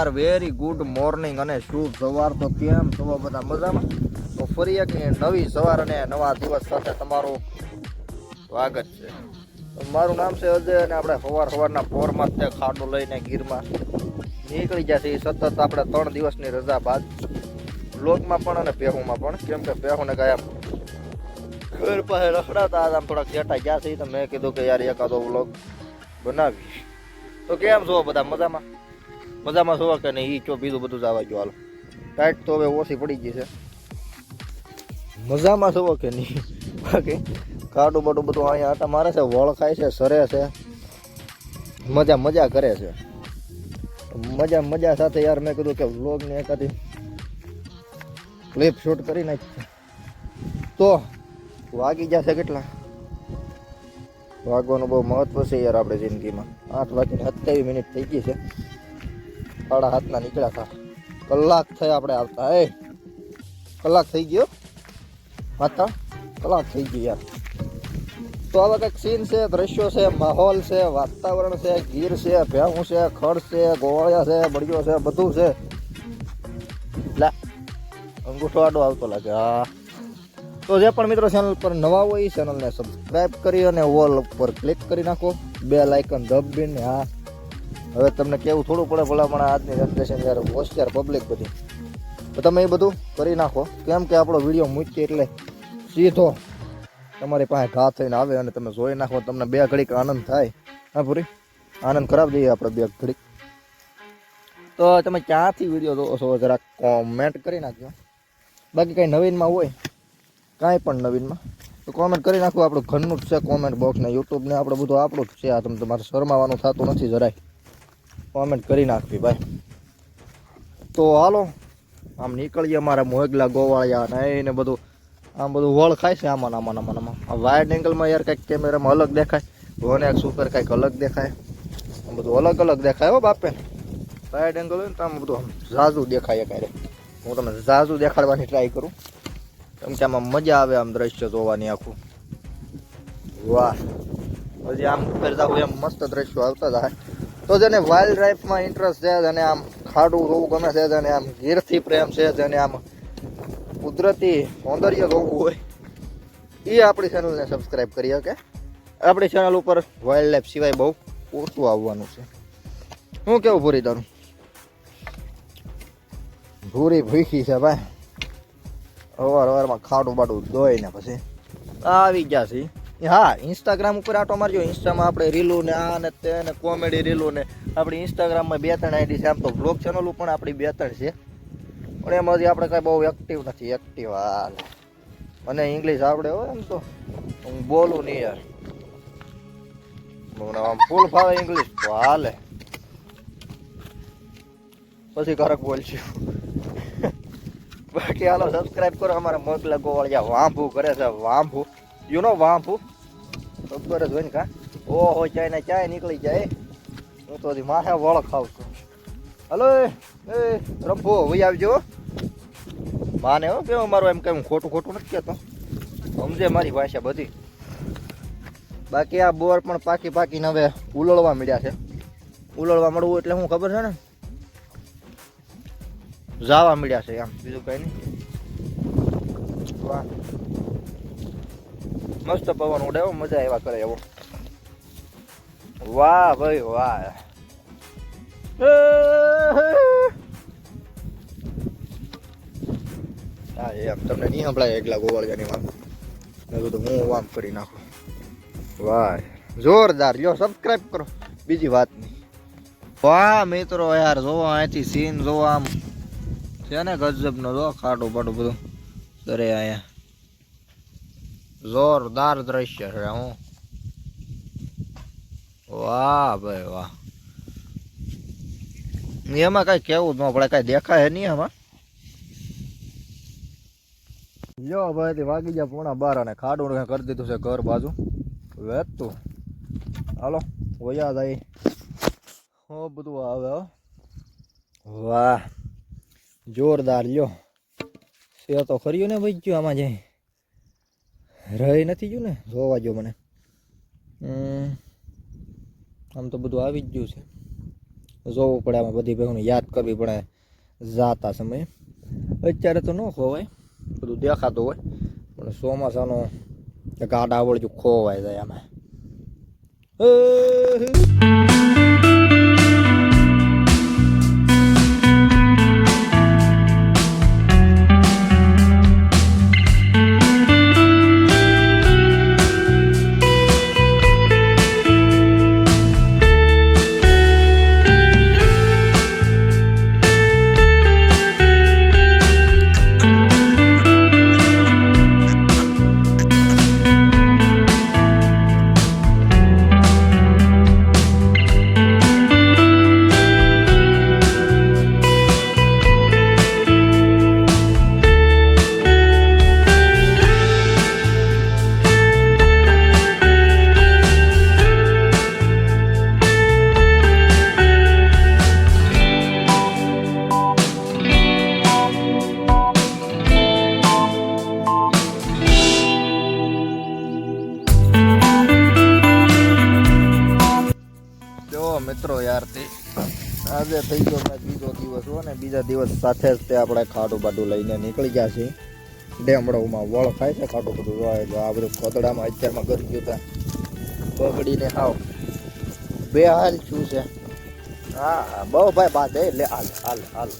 યાર very good morning અને શુભ સવાર. તો કેમ છો બધા મજામાં? તો ફરી એક નવી સવાર અને નવા દિવસ સાથે તમારું સ્વાગત છે. મારું નામ છે અજય અને આપણે સવાર સવારના પોરમાં તે ખાડું લઈને ગીરમાં. નીકળી ગયા છે સતત આપણે ત્રણ દિવસની રજા બાદ. બ્લોગમાં પણ અને પેહુમાં પણ. કેમ કે પેહુને ગયા ઘર પાસે રખડાતા આમ થોડાક જેટા ગયા છે તો મેં કીધું કે યાર એકાદો બ્લોગ બનાવી તો કેમ છો બધા મજામાં? મજામાં છો કે નહીં? ઈ ચો બીજું બધું જવા ગયું હાલો. ટાઈટ તો હવે ઓછી પડી ગઈ છે. મજામાં છો કે નહીં? બાકી કાડું બાડું બધું અહીંયા આટા મારે છે, વળ ખાય છે, સરે છે. મજા મજા કરે છે. મજા મજા સાથે યાર મેં કીધું કે વ્લોગને એકાદી ક્લિપ શૂટ કરી નાખી. તો વાગી જશે કેટલા? વાગવાનું બહુ મહત્વ છે યાર આપણે જિંદગીમાં. આઠ વાગીને સત્યાવીસ મિનિટ થઈ ગઈ છે. સાડા હાથના નીકળ્યા હતા. કલાક થયા આપણે આવતા. એ, કલાક થઈ ગયો? માતા કલાક થઈ ગઈ યાર તો આવા કંઈક સીન છે, દ્રશ્યો છે, માહોલ છે, વાતાવરણ છે, ગીર છે, ભેહું છે, ખડ છે ગોળિયા છે, બળિયો છે, બધું છે. લા, અંગૂઠો આડો આવતો લાગે. હા. તો જે પણ મિત્રો ચેનલ પર નવા હોય એ ચેનલને સબસ્ક્રાઇબ કરી અને વોલ ઉપર ક્લિક કરી નાખો. બે લાઇકન દબીને હા. હવે તમને કેવું થોડું પડે ભલા, પણ આજની જનરેશન યાર હોશિયાર પબ્લિક બધી. તો તમે એ બધું કરી નાખો. કેમ કે આપણો વીડિયો મૂકીએ એટલે સીધો તમારી પાસે ઘા થઈને આવે અને તમે જોઈ નાખો તમને બે ઘડીક આનંદ થાય. હા, પૂરી? આનંદ કરાવી દઈએ આપણે બે ઘડીક. તો તમે ક્યાંથી વીડિયો જોવો છો? જરા કોમેન્ટ કરી નાખજો. બાકી કંઈ નવીનમાં હોય? કાંઈ પણ નવીનમાં? તો કોમેન્ટ કરી નાખો. આપણું ઘરનું જ છે કોમેન્ટ બોક્સ ને યુટ્યુબ ને આપણે બધું આપણું જ છે. આ તમે તમારે શરમાવાનું થતું નથી જરાય. કોમેન્ટ કરી નાખવી, ભાઈ. તો હાલો, આમ નીકળીએ અમારા મોગલા ગોવાળિયા ને એને બધું. આમ બધું વળ ખાય છે આમાં આમાં આમાં આમાં. આ વાઇડ એંગલમાં યાર કંઈક કેમેરામાં અલગ દેખાય. વન એક સુપર કંઈક અલગ દેખાય. આમ બધું અલગ અલગ દેખાય હો બાપે. વાઇડ એંગલ હોય ને તો આમ બધું આમ ઝાઝું દેખાય ક્યારે હું તમને ઝાઝું દેખાડવાની ટ્રાય કરું. કેમ કે આમાં મજા આવે આમ દ્રશ્ય જોવાની આખું. વાહ. હજી આમ કરતા હોય એમ મસ્ત દ્રશ્યો આવતા જાય. તો જેને વાઇલ્ડ લાઈફમાં ઇન્ટરેસ્ટ છે, જેને આમ ખાડું જોવું ગમે છે, જેને આમ ગીરથી પ્રેમ છે, જેને આમ કુદરતી સૌંદર્ય જોવું હોય એ આપણી ચેનલને સબસ્ક્રાઈબ કરી શકે. આપણી ચેનલ ઉપર વાઇલ્ડ લાઈફ સિવાય બહુ ઓછું આવવાનું છે. હું કેવું ભૂરી તારું? ભૂરી ભૂખી છે ભાઈ. અવાર અવારમાં ખાડું બાડું ધોઈને પછી. આવી ગયા છે હા ઇન્સ્ટાગ્રામ ઉપર આટો મારજો. ઇન્સ્ટામાં આપણે રીલો ને આ ને તે ને કોમેડી રીલો ને. આપણી ઇન્સ્ટાગ્રામમાં બે ત્રણ આઈડી છે. આમ તો બ્લોગ ચેનલો પણ આપણી બે ત્રણ છે. પણ એમાંથી આપણે કાંઈ બહુ એક્ટિવ નથી. એક્ટિવ હાલ. મને ઇંગ્લિશ આવડે હોય એમ તો. હું બોલું નહીં યાર. મને આમ ફૂલ ફાવે ઇંગ્લિશ તો હાલે. પછી કરક બોલશું. બાકી હાલો સબસ્ક્રાઇબ કરો. અમારા મોકલા ગોવાળિયા વાંભું કરે છે. વાંભું. યુ નો વાંભુ? ખબર જ હોય ને કા? ઓહો, ચાય ને ચાય નીકળી જાય. હું તો માથે વળ ખાવ છું. હલો, એ, રંભો વહી આવજો. માને હો કે મારું એમ કઈ ખોટું ખોટું નથી કહેતો. સમજે મારી ભાષા બધી. બાકી આ બોર પણ પાકી પાકીને હવે ઉલળવા મળ્યા છે. ઉલળવા મળવું એટલે શું ખબર છે ને? જાવા મળ્યા છે આમ બીજું કઈ નહીં. વાહ. મસ્ત પવન એવો મજા એવા કરે એવો. વાહ ભાઈ, વાહ. હા એમ તમને નહીં સંભળાય એકલા ગોવાળિયાની વાત. મેં કીધું, હું આમ કરી નાખું. વાહ, જોરદાર. લ્યો સબસ્ક્રાઇબ કરો. બીજી વાત નહીં. વાહ, મિત્રો, યાર, જોવો અહીંથી સીન જોવો આમ. છે ને ગજબનો, જો ખાટું પાટું બધું. કરે અહીંયા. જોરદાર દ્રશ્ય છે હું વાહ ભાઈ વાહ એમાં કઈ કેવું ન પડે કઈ દેખાય નહીં એમાં જો ભાઈ વાગી ગયા પૂણા બાર અને ખાડું કરી દીધું છે ઘર બાજુ. વેચતું હાલો, વયા જાય. હો, બધું આવે વાહ. જોરદાર, લ્યો. સે તો ખર્યું ને ભાઈ ગયો આમાં જાય રહી નથી ગયું ને, જોવા જો મને. આમ તો બધું આવી જ ગયું છે. જોવું પડે આમાં બધી ભાઈઓને યાદ કરવી પડે જાતા સમયે. અત્યારે તો ન ખોવાય, બધું દેખાતું હોય, પણ ચોમાસાનો ગાડા આવડજું ખોવાય જાય આમાં. મિત્રો યાર, તે આજે થઈ ગયો મેં બીજો દિવસ હો ને, બીજા દિવસ સાથે જ તે આપણે ખાડું બાડું લઈને નીકળી ગયા છીએ. ડેમડોમાં વળ ખાય છે, ખાટું બધું જોવાય જો આ બધું ખોતડામાં અત્યારમાં કરી ગયું તા. બગડીને આવ. બે હાલ શું છે. હા બહુ ભાઈ બાદ એ લે, હાલ હાલ હાલ.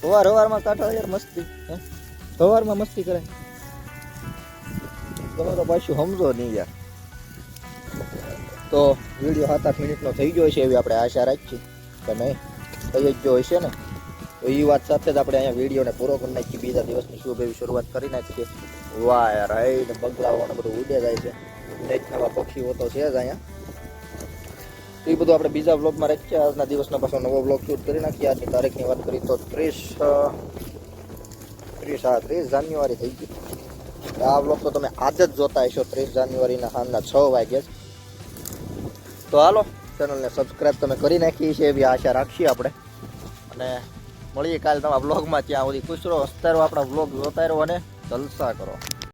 સવાર સવારમાં કાઢો યાર મસ્તી સવારમાં મસ્તી કરે. તમે તો પાછું સમજો નહીં યાર. તો વીડિયો સાત આઠ મિનિટનો થઈ ગયો છે એવી આપણે આશા રાખીએ. કે નહીં, થઈ જ ગયો હશે ને? તો એ વાત સાથે જ આપણે અહીંયા વિડીયોને પૂરો કરી નાખીએ. બીજા દિવસની શુભ એવી શરૂઆત કરી નાખીએ. વાહ યાર ને બગલાઓ બધું ઉડે જાય છે. નેટ નવા પક્ષીઓ તો છે જ અહીંયા. એ બધું આપણે બીજા બ્લોગમાં રાખીએ. આજના દિવસનો પાછો નવો બ્લોગ શૂટ કરી નાખીએ. આજની તારીખની વાત કરીએ તો ત્રીસ ત્રીસ, હા, ત્રીસ જાન્યુઆરી થઈ ગઈ. આ બ્લોગ તો તમે આજે જ જોતા હશો. ત્રીસ જાન્યુઆરીના સાંજના છ વાગ્યે તો હાલો ચેનલને સબસ્ક્રાઈબ તમે કરી નાખી છે એવી આશા રાખીએ આપણે. અને મળીએ કાલે તમારા બ્લોગમાં ત્યાં સુધી ખુશ રહો હસતા આપણા બ્લોગ જોતા રહો અને જલસા કરો.